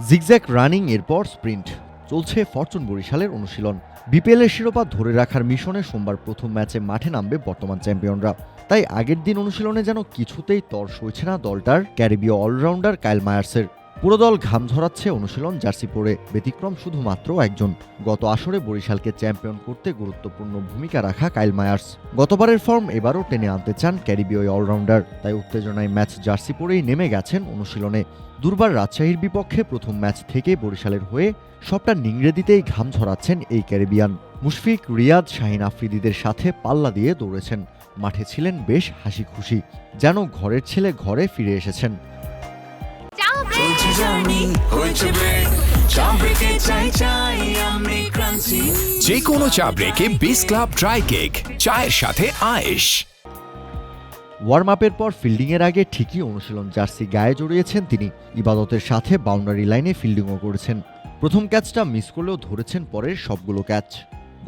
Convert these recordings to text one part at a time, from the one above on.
Zigzag running এরপর sprint. চলছে Fortune বরিশালের অনুশীলন। বিপিএলের শিরোপা ধরে রাখার মিশনে সোমবার প্রথম ম্যাচে মাঠে নামবে বর্তমান চ্যাম্পিয়নরা। তাই আগের দিন অনুশীলনে যেন কিছুতেই তর সইছে না দলটার ক্যারিবীয় অলরাউন্ডার কাইল মায়ার্সের। পুরো দল ঘাম ঝরাচ্ছে অনুশীলন জার্সি পরে ব্যতিক্রম শুধুমাত্র একজন। গত আসরে বরিশালকে চ্যাম্পিয়ন করতে গুরুত্বপূর্ণ ভূমিকা রাখা কাইল মায়ার্স। গতবারের ফর্ম এবারও টেনে আনতে চান ক্যারিবীয় অলরাউন্ডার। তাই উত্তেজনায় ম্যাচ জার্সি পরেই নেমে গেছেন অনুশীলনে। দুর্বার রাজশাহীর বিপক্ষে প্রথম ম্যাচ থেকে বরিশালের হয়ে সবটা নিংড়ে দিতেই ঘাম ঝরাচ্ছেন এই ক্যারিবিয়ান। মুশফিক, রিয়াদ, শাহিন আফ্রিদিদের সাথে পাল্লা দিয়ে দৌড়েছেন। মাঠে ছিলেন বেশ হাসি খুশি যেন ঘরের ছেলে ঘরে ফিরে এসেছেন। জার্নি হয়েছে ব্রেক চা ব্রেকে চাই চাই আমি ক্রান্তি। যে কোনো চা ব্রেকে বিস ক্লাব ড্রাই কেক চায়ের সাথে আয়েশ। ওয়ার্ম আপের পর ফিল্ডিংয়ের আগে ঠিকই অনুশীলন জার্সি গায়ে জড়িয়েছেন তিনি। ইবাদতের সাথে বাউন্ডারি লাইনে ফিল্ডিংও করেছেন। প্রথম ক্যাচটা মিস করলেও ধরেছেন পরের সবগুলো ক্যাচ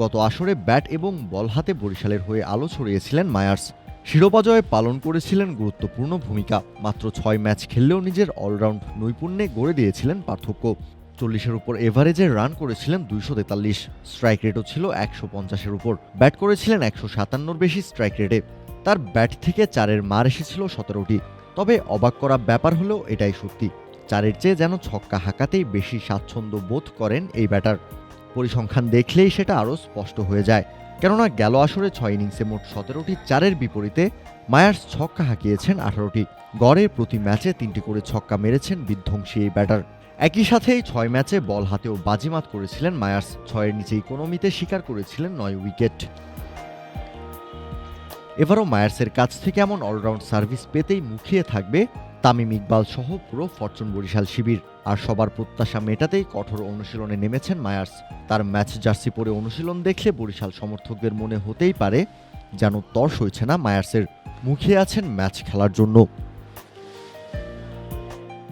গত আসরে ব্যাট এবং বল হাতে বরিশালের হয়ে আলো ছড়িয়েছিলেন মায়ার্স। শিরোপা জয়ে পালন করেছিলেন গুরুত্বপূর্ণ ভূমিকা। মাত্র ছয় ম্যাচ খেললেও নিজের অলরাউন্ড নৈপুণ্যে গড়ে দিয়েছিলেন পার্থক্য। চল্লিশের উপর এভারেজে রান করেছিলেন দুইশো তেতাল্লিশ। স্ট্রাইক রেটও ছিল একশো পঞ্চাশের উপর। ব্যাট করেছিলেন একশো সাতান্নর বেশি স্ট্রাইক রেটে। তার ব্যাট থেকে চারের মার এসেছিল সতেরোটি। তবে অবাক করা ব্যাপার হলেও এটাই সত্যি। চারের চেয়ে যেন ছক্কা হাঁকাতেই বেশি স্বাচ্ছন্দ্য বোধ করেন এই ব্যাটার। পরিসংখ্যান দেখলেই সেটা আরও স্পষ্ট হয়ে যায়। কেননা গেল আসরে ছয় ইনিংসে মোট সতেরোটি চারের বিপরীতে মায়ার্স ছক্কা হাঁকিয়েছেন আঠারোটি। গড়ে প্রতি ম্যাচে তিনটি করে ছক্কা মেরেছেন বিধ্বংসী এই ব্যাটার। একই সাথে এই ছয় ম্যাচে বল হাতেও বাজিমাত করেছিলেন মায়ার্স। ছয়ের নিচে ইকোনমিতে শিকার করেছিলেন নয় উইকেট। এবারও মায়ার্সের কাছ থেকে এমন অলরাউন্ড সার্ভিস পেতেই মুখিয়ে থাকবে তামিম ইকবাল সহ পুরো ফরচুন বরিশাল শিবির। আর সবার প্রত্যাশা মেটাতেই কঠোর অনুশীলনে নেমেছেন মায়ার্স। তার ম্যাচ জার্সি পরে অনুশীলন দেখলে বরিশাল সমর্থকদের মনে হতেই পারে যেন তর হয়েছে না মায়ার্সের। মুখে আছেন ম্যাচ খেলার জন্য।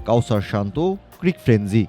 কাউসার শান্ত, ক্রিক ফ্রেঞ্জি